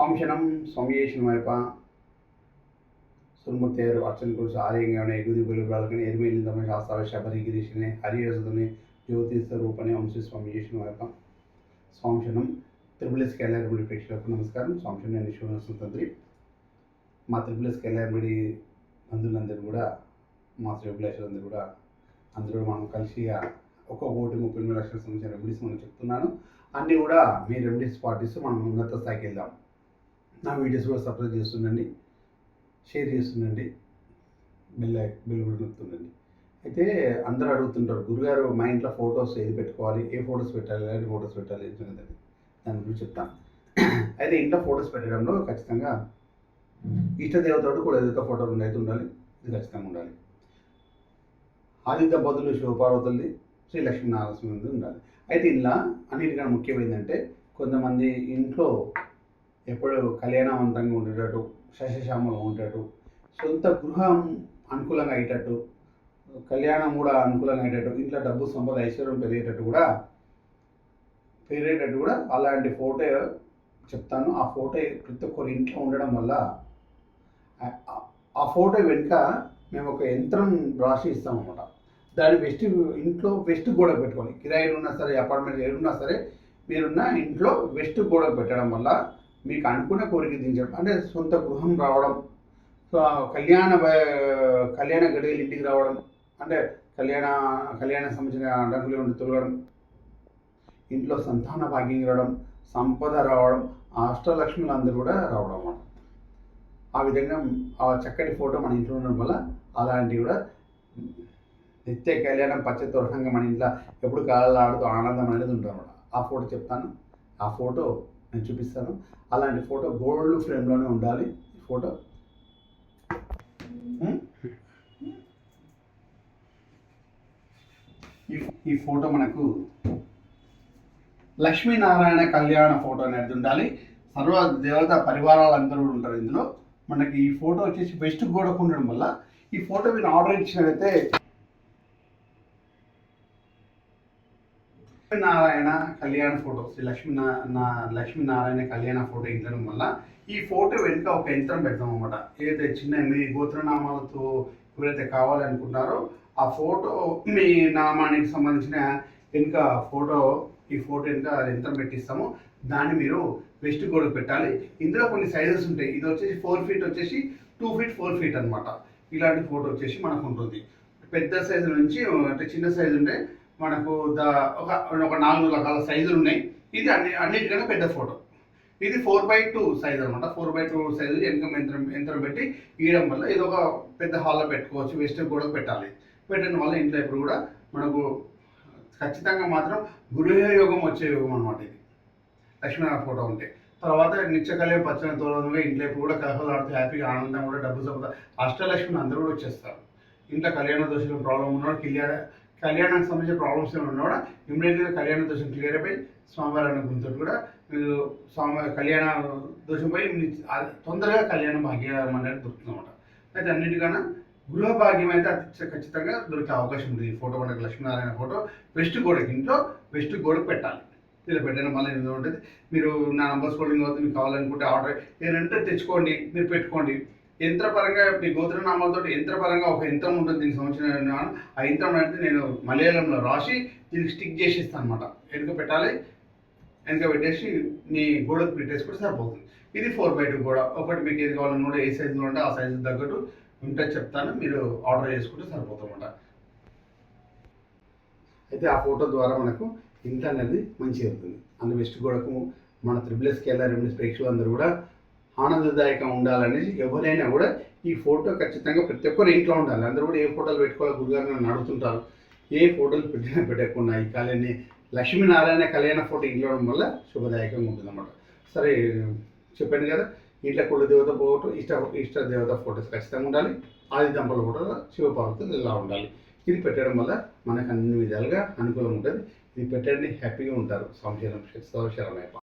సంశనం సంయేషణం వైప సుమతేరు అర్చన కురుసు ఆలయంగా ఎగుది పెరుగుదలకని ఎరిమేలి తమ శాస్త్రాల శబరి గిరీషని హరియసుని జ్యోతి స్వరూపని వంశీ స్వామిషన్ వైప స్వాంశనం త్రిపులస్ ఎస్ బిడి ప్రేక్షకులకు నమస్కారం. స్వాంశనం నేను తండ్రి. మా త్రిపులస్ కెలియర్ బిడి బంధువులందరూ కూడా మా త్రిపులేశ్వరందరూ కూడా అందరూ మనం కలిసిగా ఒక కోటి ముప్పై మూడు లక్షల సంవత్సరం రెమిడీస్ మనం చెప్తున్నాను. అన్నీ కూడా మీ రెమిడీస్ పాటిస్తూ మనం ఉన్నత స్థాయికి వెళ్దాం. నా వీడియోస్ కూడా సబ్స్క్రైబ్ చేస్తుండండి. షేర్ చేస్తుండండి. బెల్ బెల్ కూడా నొక్కుతుండండి అయితే అందరూ అడుగుతుంటారు గురుగారు మా ఇంట్లో ఫొటోస్ ఏది పెట్టుకోవాలి? ఏ ఫొటోస్ పెట్టాలి? ఎలాంటి ఫొటోస్ పెట్టాలి? ఏంటి దాని గురించి చెప్తాను అయితే ఇంట్లో ఫొటోస్ పెట్టడంలో ఖచ్చితంగా ఇష్టదేవతడు కూడా ఏదైతే ఫోటోలు అయితే ఉండాలి. ఇది ఖచ్చితంగా ఉండాలి. ఆదిత్య బదులు శివపార్వతులది శ్రీ లక్ష్మీనారాయణ స్వామి ఉండాలి. అయితే ఇలా అన్నిటికన్నా ముఖ్యమైందంటే కొంతమంది ఇంట్లో ఎప్పుడు కళ్యాణవంతంగా ఉండేటట్టు శశశ్యామలం ఉండేటట్టు సొంత గృహం అనుకూలంగా అయ్యేటట్టు కళ్యాణం కూడా అనుకూలంగా అయ్యేటట్టు ఇంట్లో డబ్బు సంపద ఐశ్వర్యం పెరిగేటట్టు కూడా పెరిగేటట్టు కూడా అలాంటి ఫోటో చెప్తాను. ఆ ఫోటో ప్రతి ఒక్కరి ఇంట్లో ఉండడం వల్ల ఆ- ఆ ఫోటో వెనుక మేము ఒక యంత్రం రాసి ఇస్తామన్నమాట దాని వెస్ట్ ఇంట్లో వెస్ట్ గోడ పెట్టుకోవాలి. కిరాయిలు ఉన్నా సరే అపార్ట్మెంట్ ఏడున్నా సరే మీరున్న ఇంట్లో వెస్ట్ గోడ పెట్టడం వల్ల మీకు అనుకున్న కోరిక దించడం అంటే సొంత గృహం రావడం సో కళ్యాణ కళ్యాణ గడియలు ఇంటికి రావడం అంటే కళ్యాణ కళ్యాణ సంబంధించిన అడ్డంకులు ఉండి తొలగడం ఇంట్లో సంతాన భాగ్యం రావడం సంపద రావడం అష్టలక్ష్ములు అందరూ కూడా రావడం అన్నమాట. ఆ విధంగా ఆ చక్కటి ఫోటో మన ఇంట్లో ఉండడం వల్ల అలాంటివి కూడా నిత్య కళ్యాణం పచ్చ తోరణంగా మన ఇంట్లో ఎప్పుడు కాలాడుతూ ఆనందం అనేది ఉంటుంది అన్నమాట. ఆ ఫోటో చెప్తాను. ఆ ఫోటో నేను చూపిస్తాను. అలాంటి ఫోటో గోల్డ్ ఫ్రేమ్లోనే ఉండాలి. ఈ ఫోటో. ఈ ఈ ఫోటో మనకు లక్ష్మీనారాయణ కళ్యాణ ఫోటో అనేది ఉండాలి. సర్వ దేవత పరివారాలు అందరూ కూడా ఉంటారు ఇందులో. మనకి ఈ ఫోటో వచ్చేసి వెస్ట్ గోడకు ఉండడం వల్ల ఈ ఫోటో మీరు ఆర్డర్ ఇచ్చినట్లయితే లక్ష్మీనారాయణ కళ్యాణ ఫోటో శ్రీ లక్ష్మీ నా- నా లక్ష్మీనారాయణ కళ్యాణ ఫోటో ఇంచడం వల్ల ఈ ఫోటో వెనుక ఒక యంత్రం పెడతాం అనమాట ఏదైతే చిన్న మీ గోత్రనామాలతో ఎవరైతే కావాలనుకుంటారో ఆ ఫోటో మీ నామానికి సంబంధించిన వెనుక ఫోటో ఈ ఫోటో వెనుక యంత్రం పెట్టిస్తాము. దాన్ని మీరు వెస్ట్ గోడకు పెట్టాలి. ఇందులో కొన్ని సైజెస్ ఉంటాయి. ఇది వచ్చేసి ఫోర్ ఫీట్ వచ్చేసి టూ ఫీట్ ఫోర్ ఫీట్ అనమాట ఇలాంటి ఫోటో వచ్చేసి మనకు ఉంటుంది. పెద్ద సైజు నుంచి అంటే చిన్న సైజు ఉంటే మనకు ద ఒక ఒక నాలుగు రకాల సైజులు ఉన్నాయి. ఇది అన్ని అన్నిటికన్నా పెద్ద ఫోటో. ఇది ఫోర్ బై టూ సైజ్ అనమాట ఫోర్ బై టూ సైజు వెనక యంత్రం యంత్రం పెట్టి ఇవ్వడం వల్ల ఇది ఒక పెద్ద హాల్లో పెట్టుకోవచ్చు. వెస్ట్ కూడా పెట్టాలి. పెట్టడం వల్ల ఇంట్లో ఇప్పుడు కూడా మనకు ఖచ్చితంగా మాత్రం గృహయోగం వచ్చే యోగం అనమాట ఇది. లక్ష్మీనారాయణ ఫోటో ఉంటే. తర్వాత నిత్యకలే పచ్చని తోరణంగా ఇంట్లో ఇప్పుడు కూడా కలహలాడుతూ హ్యాపీగా ఆనందం కూడా డబ్బు సంపద. అష్టలక్ష్మిని అందరూ కూడా వచ్చేస్తారు. ఇంట్లో కళ్యాణ దోషులు ప్రాబ్లం ఉన్నాడు కళ్యాణ కళ్యాణానికి సంబంధించిన ప్రాబ్లమ్స్ ఏమైనా ఉన్నా కూడా ఇమీడియట్గా కళ్యాణ దోషం క్లియర్ అయిపోయి స్వామివారి అనుకుంతో కూడా మీరు స్వామి కళ్యాణ దోషం పోయి మీ- తొందరగా కళ్యాణ భాగ్యం అనేది దొరుకుతుందన్నమాట అయితే అన్నిటికన్నా గృహ భాగ్యం అయితే అతి ఖచ్చితంగా దొరికే అవకాశం ఉంది. ఈ ఫోటో మనకి లక్ష్మీనారాయణ ఫోటో వెస్ట్ గోడకి ఇంట్లో వెస్ట్ గోడకు పెట్టాలి. ఇలా పెట్టడం వల్ల ఏదో ఉంటుంది. మీరు నా నంబర్స్ హోల్డింగ్ అవుతుంది మీకు కావాలనుకుంటే ఆర్డర్ ఏదంటే తెచ్చుకోండి మీరు పెట్టుకోండి. యంత్రపరంగా మీ గోత్రనామాలతో యంత్రపరంగా ఒక యంత్రం ఉంటుంది దీనికి సంవత్సరం ఆ యంత్రం అంటే నేను మలయాళంలో రాసి దీనికి స్టిక్ చేసి ఇస్తాను అనమాట వెనుక పెట్టాలి. వెనుక పెట్టేసి నీ గోడకు పెట్టేసుకుంటే సరిపోతుంది. ఇది ఫోర్ బై టూ గోడ. ఒకటి మీకు ఏది కావాలన్నా కూడా ఏ సైజులో ఉంటే ఆ సైజు తగ్గట్టు ఉంటే చెప్తాను. మీరు ఆర్డర్ చేసుకుంటే సరిపోతుందన్నమాట అయితే ఆ ఫోటో ద్వారా మనకు ఇంత అనేది మంచిగా అవుతుంది అందు వెస్ట్ గోడకు మన త్రిబులెస్కి వెళ్ళారు రెమెడీస్ ప్రేక్షకులందరూ కూడా ఆనందదాయకంగా ఉండాలని ఎవరైనా కూడా ఈ ఫోటో ఖచ్చితంగా ప్రతి ఒక్కరు ఇంట్లో ఉండాలి. అందరూ కూడా ఏ ఫోటోలు పెట్టుకోవాలి? గురుగారు నన్ను అడుగుతుంటారు. ఏ ఫోటోలు పెట్టినా పెట్టకుండా ఈ కళ్యాణి లక్ష్మీనారాయణ కళ్యాణ ఫోటో ఇంట్లో ఉండడం వల్ల శుభదాయకంగా ఉంటుందన్నమాట. సరే చెప్పాను కదా ఇంట్లో కుల దేవత ఫోటో ఇష్ట ఇష్ట దేవత ఫోటోస్ ఖచ్చితంగా ఉండాలి. ఆది దంపల ఫోటో శివపార్వతులు ఇలా ఉండాలి. ఇది పెట్టడం వల్ల మనకు అన్ని విధాలుగా అనుకూలంగా ఉంటుంది. ఇది పెట్టండి హ్యాపీగా ఉంటారు. సంశయం సంవత్సరం